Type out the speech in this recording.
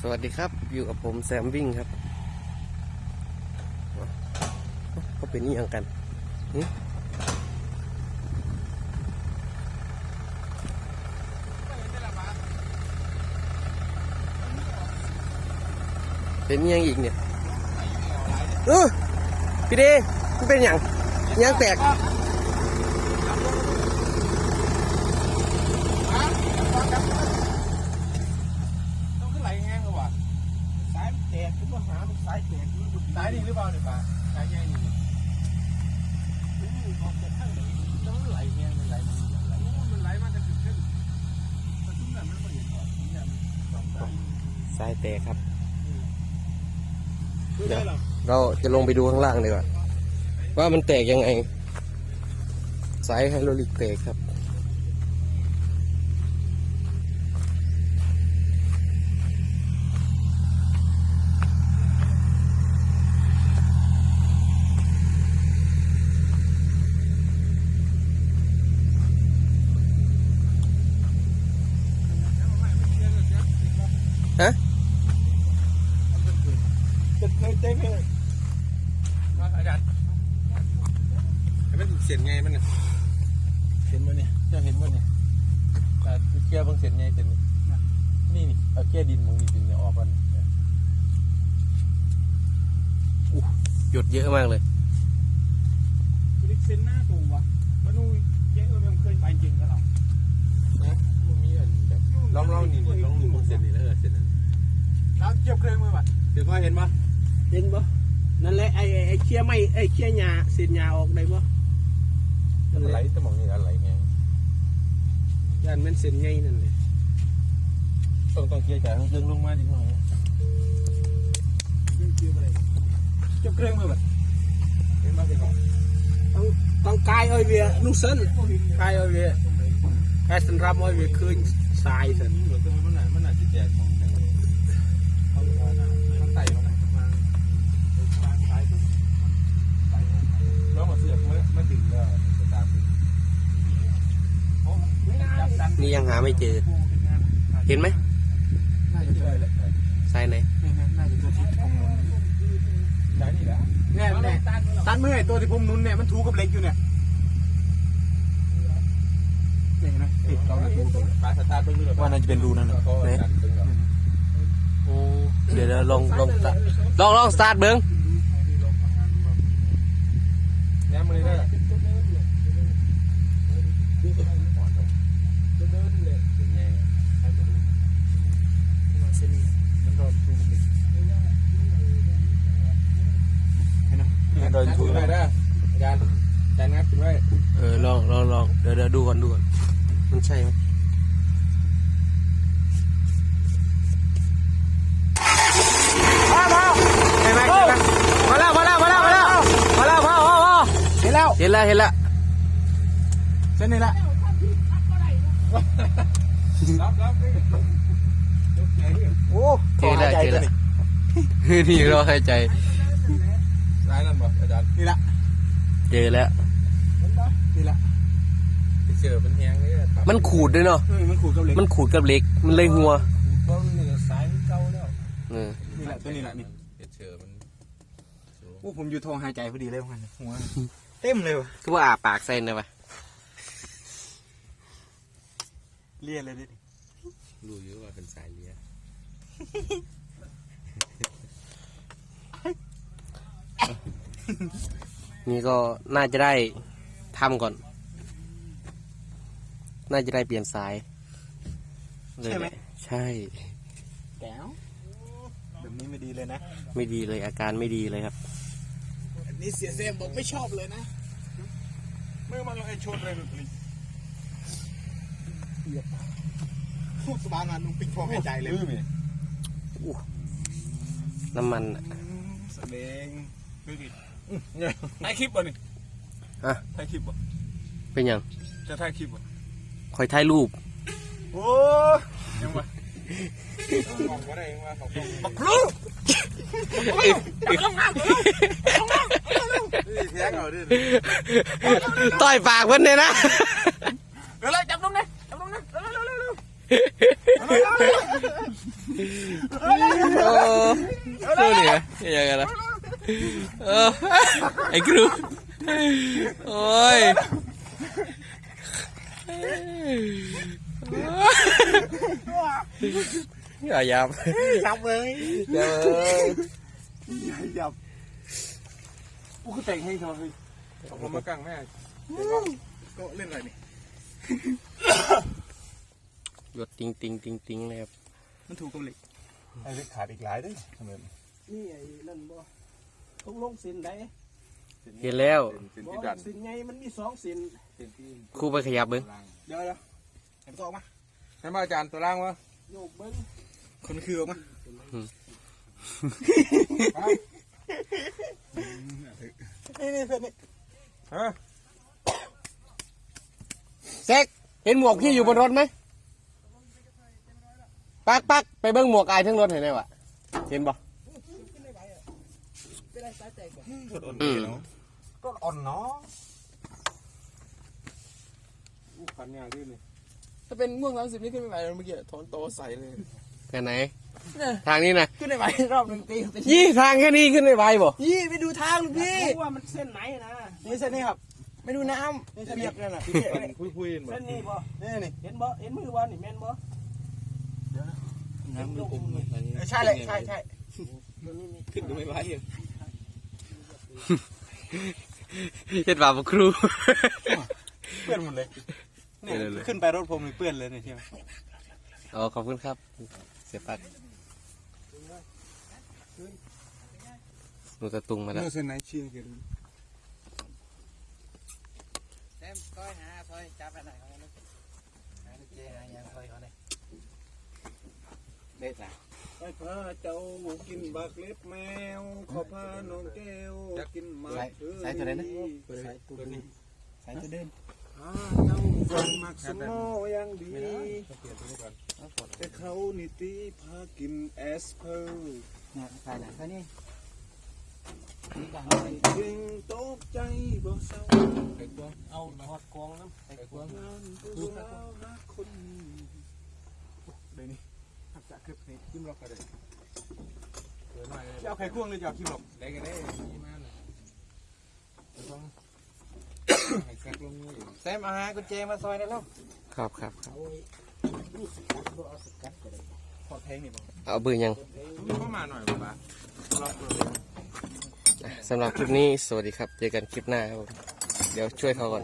สวัสดีครับ อยู่กับผมแซมวิ่งครับอะเขาเป็นนี่ยังกันเป็นนี่ยังอีกเนี่ยเออพี่เดมันเป็นอย่างยังแตก ต้องขึ้นไหลแห้งเลยว่ะสายแตกคุณก็หาเป็นสายแตกสายนี่หรือเปล่าเนี่ยป่ะสายใหญ่นี่อืมออกจากข้างไหนต้องไหลแห้งมันไหลมันไหลมันไหลมาจากจุดขึ้นแต่ทุ่มนั้นมันไม่เห็นหรอกทุ่มนั้นสองสายสายแตกครับดูได้หรอเราจะลงไปดูข้างล่างดีกว่าว่ามันแตกยังไง สายไฮโดรลิกแตกครับ ฮะจะเคยเจ๊งเลยมาอาจารย์ให้มันเสียนไงมันน่ะเห็นมั้เนี่ยจะเห็นมั้เนี่ยแต่เกียร์เพิ่งเสียนไงเสียนนี่นี่เอาเกียร์ดินมึงนี่ดินเนี่ยออกกันหยดเยอะมากเลยลิกเซนหน้าตูวะมนุยเจ๊เออมันเคยไปจริงกับเรานะมันมีอันแบบลองลองนี่ลองดูมึงเสียนนี่แล้วเออเสียนนั่นน้ำ เจียบเครื่องมือวะเดี๋ยวพ่อเห็นปะเห็นบ่นั่นแหละไอ้ไอ้ไอ้เคี้ยไม่ไอ้เคี้ยหญ้าเศษหญ้าออกได้บ่มันไหลสมองนี่อะไรไงย่านมันเส้นใหญ่นั่นเลยต้องต้องเกียร์จ่ายดึงลงมาดิหน่อยเจียบเครื่องมือแบบเห็นปะเห็นปะต้องต้องกายเอาไว้เวียนุ่งเส้นกายเอาไว้เวียกายสันรับเอาไว้เวียคืนสายสันนี่เหลือตัวมันหนามันหนาจิตแตกมอง มาเสือกมามาดึงแล้วจะตามดึงนี่ยังหาไม่เจอ เห็นไหมน่าจะใช่แหละสายไหนน่าจะตัวที่ผมนุนใช่นี่แหละแน่แน่ตันเมื่อไอ้ตัวที่ผมนุนเนี่ยมันถูกับเหล็กอยู่เนี่ยนี่นะติดเราเนี่ยปลาสตาร์ทเพิ่งว่าน่าจะเป็นรูนั่นแหละไหนโอ้เดี๋ยวเดี๋ยวลองลองสตาร์ทลองลองสตาร์ทเบิ้ง แนมมือได้โดนชูได้อาจารย์อาจารย์งัดขึ้นไว้เออลองลองลองเดี๋ยวเดี๋ยวดูก่อนดูก่อนมันใช่ไหม แล้วเห็นแล้วเห็นแล้วเส้นนี้ละรับรับโอ้เจอแล้วเจอแล้วนี่รอหายใจร้ายนั่นบ่อาจารย์นี่ละเจอแล้วนี่ละเสือมันแห้งเลยมันขูดด้วยเนาะเฮ้ยมันขูดกับเหล็กมันขูดกับเหล็กมันเลยหัวเพราะมันนี่สายมันเก่าแล้วเออนี่แหละตัวนี้แหละนี่เสือมันโอ้ผมอยู่ทองหายใจพอดีเลยมันหัว เต็มเลยวะคือว่าอาปากใส่นะวะเลียเลยดิรู้อยู่ว่าเป็นสายเลียนี่ก็น่าจะได้ทำก่อน น่าจะได้เปลี่ยนสายเลยแหละใช่แก้วแบบนี้ไม่ดีเลยนะ ไม่ดีเลยอาการไม่ดีเลยครับอั นนี้เสียเซมบอกไม่ชอบเลยนะเมื่อมันเราไอ้ชนเลยหลุดเลยพูดสบายงานนุ่งปิดทองหายใจเลยน้ำมันอะแสดงดูดิถ่ายคลิปบ่นี่ฮะ ถ่ายคลิปบ่เป็นยังจะถ่ายคลิปบ่คอยถ่ายรูป โอ้ยังวะมองว่าได้ยังวะเขาบักลูกนี่แท้งเอาดิต่อยปากเพิ่นเลยนะเร็วๆจับลงเลยจับลงเลยเร็วๆเร็วๆเร็วโอ้ดูเนี่ยยังไงล่ะเออไอ้ครูโอ้ยอย่ายับยับเลยอย่าเลยยับ กูคือแต่งให้ทำไมผมมากลางแม่ก็เล่นอะไรนี่หยดติงติงติงติงเลยครับมันถูกกับเหล็กไอ้เล็กขาดอีกหลายด้วยทำไมนี่ไอ้นั่นบ่ต้องลงสินได้เห็นแล้วเป็นบ่ที่ดันสินไงมันมีสองสินเป็นที่ครูไปขยับเบิ้งเดี๋ยวเดี๋ยวเห็นตัวออกมาให้มาอาจารย์ตัวล่างวะโยกเบิ้งคนคือออกมา นี่นี่เพื่อนนี่ฮะเซ็กเห็นหมวกพี่อยู่บนรถไหมปักปักไปเบิ้งหมวกอายทั้งรถเห็นไหมวะเห็นบ่เป็นไรสายใจก่อนอืมก็อ่อนเนาะอู้ขันยาด้วยนี่ถ้าเป็นม่วงสามสิบนี่ขึ้นไม่ไหวแล้วเมื่อกี้ถอนโตใส่เลย กันไหน ทางนี้นะขึ้นไม่ไหวรอบหนึ่งตีตียี่ทางแค่นี้ขึ้นไม่ไหวบ่ยี่ไปดูทางลูกพี่รู้ว่ามันเส้นไหนนะนี่เส้นนี้ครับไปดูน้ำเปียกนั่นน่ะคุยคุยๆเส้นนี้บ่นี่นี่เห็นบ่เห็นมือบ่นี่แม่นบ่น้ำมันอมใช่เลยใช่ใช่ขึ้นดูไม่ไหวเห็นบ่าบ่ครูเปื้อนหมดเลยเปื้อนเลยขึ้นไปรถผมเปื้อนเลยนี่ใช่ไหมอ๋อขอบคุณครับเสียปักหนูตะตุงมาแล้วเส้นไหนเชียร์กันแซมซอยหาซอยจับอะไรเขาเลยหาเจ๊หายังซอยเขาเลยเด็ดอะไปพาเจ้ากินบักเล็บแมว ขอพาน้องแก้วกินหมากใส่ตัวไหนนะ ใส่ตัวนี้ใส่ตัวเดิม พาเจ้าฟังมักสมอยังดี แต่เขานิติพากินแอสเพลเนี่ยใส่ไหนใส่นี่เก่งตกใจบ่เศร้าเอาทอดกองน้ำใส่กวางงานผู้สาวหาคนเดี๋ยวนี้ทักษะคือเพลงคิมล็อกกันเลยจะเอาไข่ควงหรือจะเอาคิมล็อกได้กันได้นี่มันต้อง แซกลงมือแซมเอาหากุญแจมาซอยได้แล้วครับครับครับพอแทงนี่บ่เอาเบอร์ยังมีเข้ามาหน่อยป่ะล็อกเลยอะสำหรับคลิปนี้สวัสดีครับ เจอกันคลิปหน้าครับผมเดี๋ยวช่วยเขาก่อน